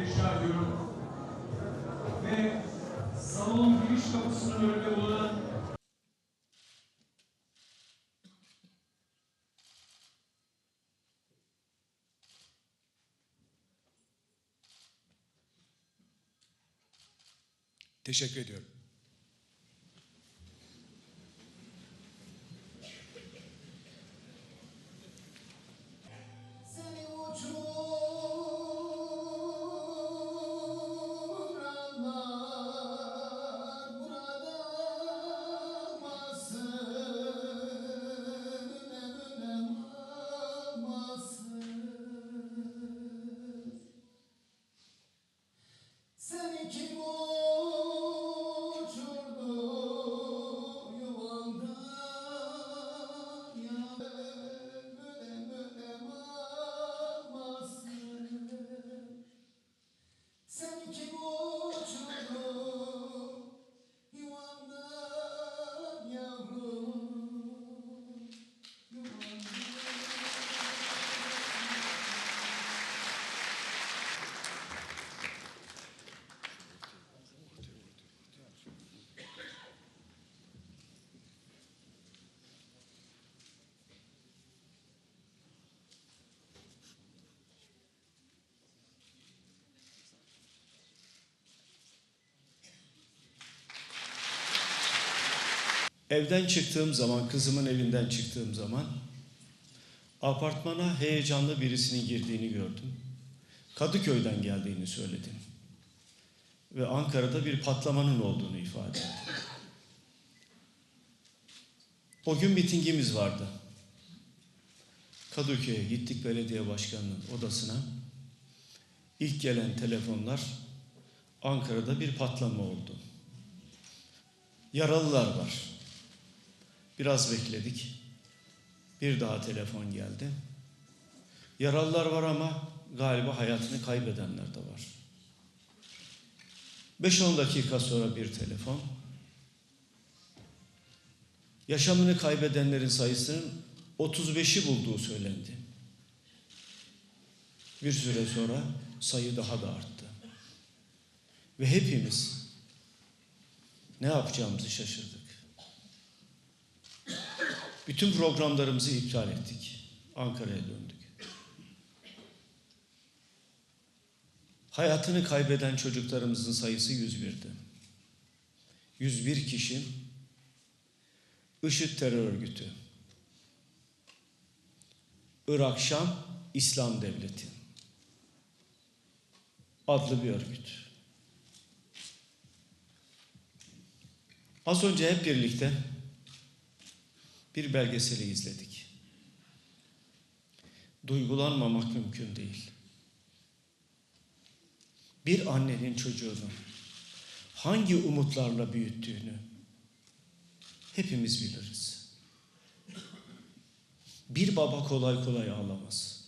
rica ediyorum. Ve salon giriş kapısının önünde bulunan Teşekkür ediyorum. Evden çıktığım zaman, kızımın evinden çıktığım zaman apartmana heyecanlı birisinin girdiğini gördüm. Kadıköy'den geldiğini söyledim. Ve Ankara'da bir patlamanın olduğunu ifade etti. O gün mitingimiz vardı. Kadıköy'e gittik belediye başkanının odasına. İlk gelen telefonlar Ankara'da bir patlama oldu. Yaralılar var. Biraz bekledik. Bir daha telefon geldi. Yaralılar var ama galiba hayatını kaybedenler de var. 5-10 dakika sonra bir telefon. Yaşamını kaybedenlerin sayısının 35'i bulduğu söylendi. Bir süre sonra sayı daha da arttı. Ve hepimiz ne yapacağımızı şaşırdık. Bütün programlarımızı iptal ettik. Ankara'ya döndük. Hayatını kaybeden çocuklarımızın sayısı 101'di. 101 kişi IŞİD terör örgütü, Irak Şam İslam Devleti adlı bir örgüt. Az önce hep birlikte bir belgeseli izledik. Duygulanmamak mümkün değil. Bir annenin çocuğunu hangi umutlarla büyüttüğünü hepimiz biliriz. Bir baba kolay kolay ağlamaz.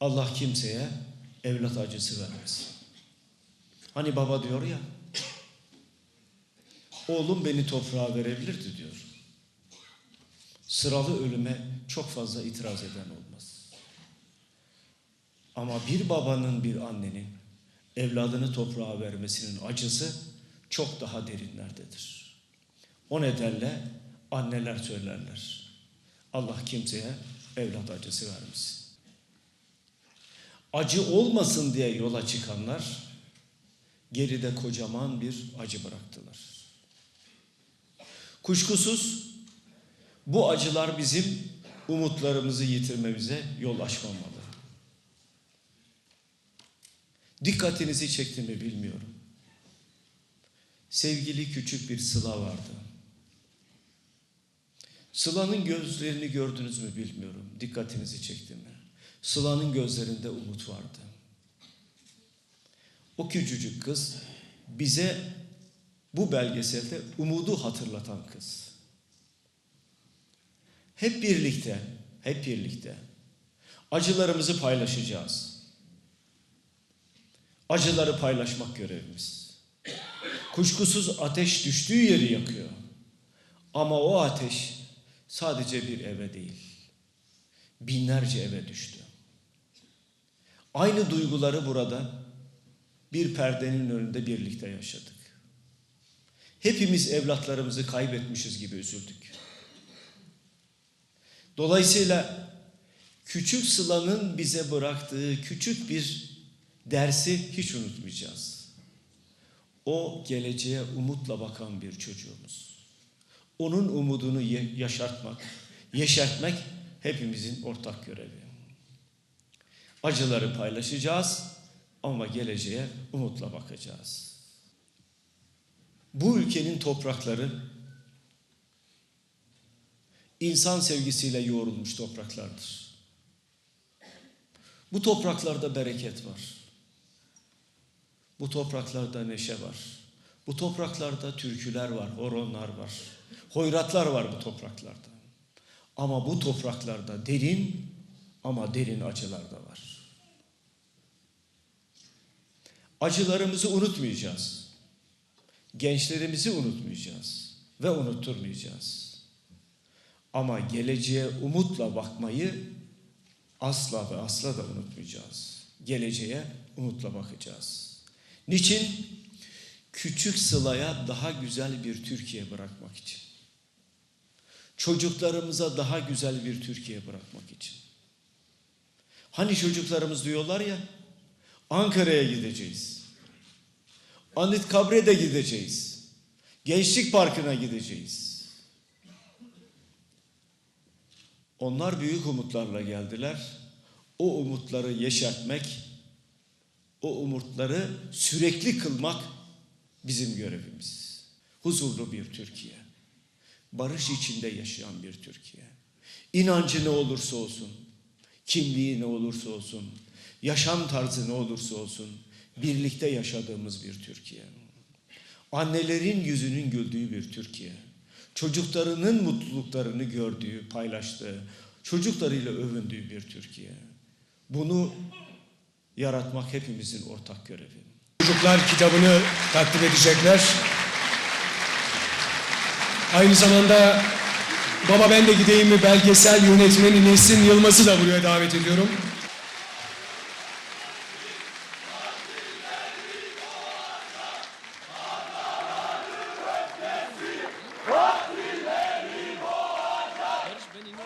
Allah kimseye evlat acısı vermez. Hani baba diyor ya, oğlum beni toprağa verebilirdi diyor. Sıralı ölüme çok fazla itiraz eden olmaz. Ama bir babanın bir annenin evladını toprağa vermesinin acısı çok daha derinlerdedir. O nedenle anneler söylerler. Allah kimseye evlat acısı vermesin. Acı olmasın diye yola çıkanlar geride kocaman bir acı bıraktılar. Kuşkusuz bu acılar bizim umutlarımızı yitirmemize yol açmamalı. Dikkatinizi çekti mi bilmiyorum. Sevgili küçük bir Sıla vardı. Sıla'nın gözlerini gördünüz mü bilmiyorum. Dikkatinizi çekti mi? Sıla'nın gözlerinde umut vardı. O küçücük kız bize bu belgeselde umudu hatırlatan kız. Hep birlikte, hep birlikte acılarımızı paylaşacağız. Acıları paylaşmak görevimiz. Kuşkusuz ateş düştüğü yeri yakıyor. Ama o ateş sadece bir eve değil, binlerce eve düştü. Aynı duyguları burada bir perdenin önünde birlikte yaşadık. Hepimiz evlatlarımızı kaybetmişiz gibi üzüldük. Dolayısıyla küçük Sıla'nın bize bıraktığı küçük bir dersi hiç unutmayacağız. O geleceğe umutla bakan bir çocuğumuz. Onun umudunu yaşartmak, yeşertmek hepimizin ortak görevi. Acıları paylaşacağız ama geleceğe umutla bakacağız. Bu ülkenin toprakları insan sevgisiyle yoğrulmuş topraklardır. Bu topraklarda bereket var. Bu topraklarda neşe var. Bu topraklarda türküler var, horonlar var. Hoyratlar var bu topraklarda. Ama bu topraklarda derin ama derin acılar da var. Acılarımızı unutmayacağız. Gençlerimizi unutmayacağız ve unutturmayacağız. Ama geleceğe umutla bakmayı asla ve asla da unutmayacağız. Geleceğe umutla bakacağız. Niçin? Küçük Sıla'ya daha güzel bir Türkiye bırakmak için. Çocuklarımıza daha güzel bir Türkiye bırakmak için. Hani çocuklarımız diyorlar ya, Ankara'ya gideceğiz. Anıtkabir'e de gideceğiz. Gençlik Parkı'na gideceğiz. Onlar büyük umutlarla geldiler. O umutları yeşertmek, o umutları sürekli kılmak bizim görevimiz. Huzurlu bir Türkiye. Barış içinde yaşayan bir Türkiye. İnancı ne olursa olsun, kimliği ne olursa olsun, yaşam tarzı ne olursa olsun, birlikte yaşadığımız bir Türkiye. Annelerin yüzünün güldüğü bir Türkiye. Çocuklarının mutluluklarını gördüğü, paylaştığı, çocuklarıyla övündüğü bir Türkiye. Bunu yaratmak hepimizin ortak görevi. Çocuklar kitabını takdim edecekler. Aynı zamanda Baba Ben de Gideyim mi belgesel yönetmeni Nesin Yılmaz'ı da buraya davet ediyorum.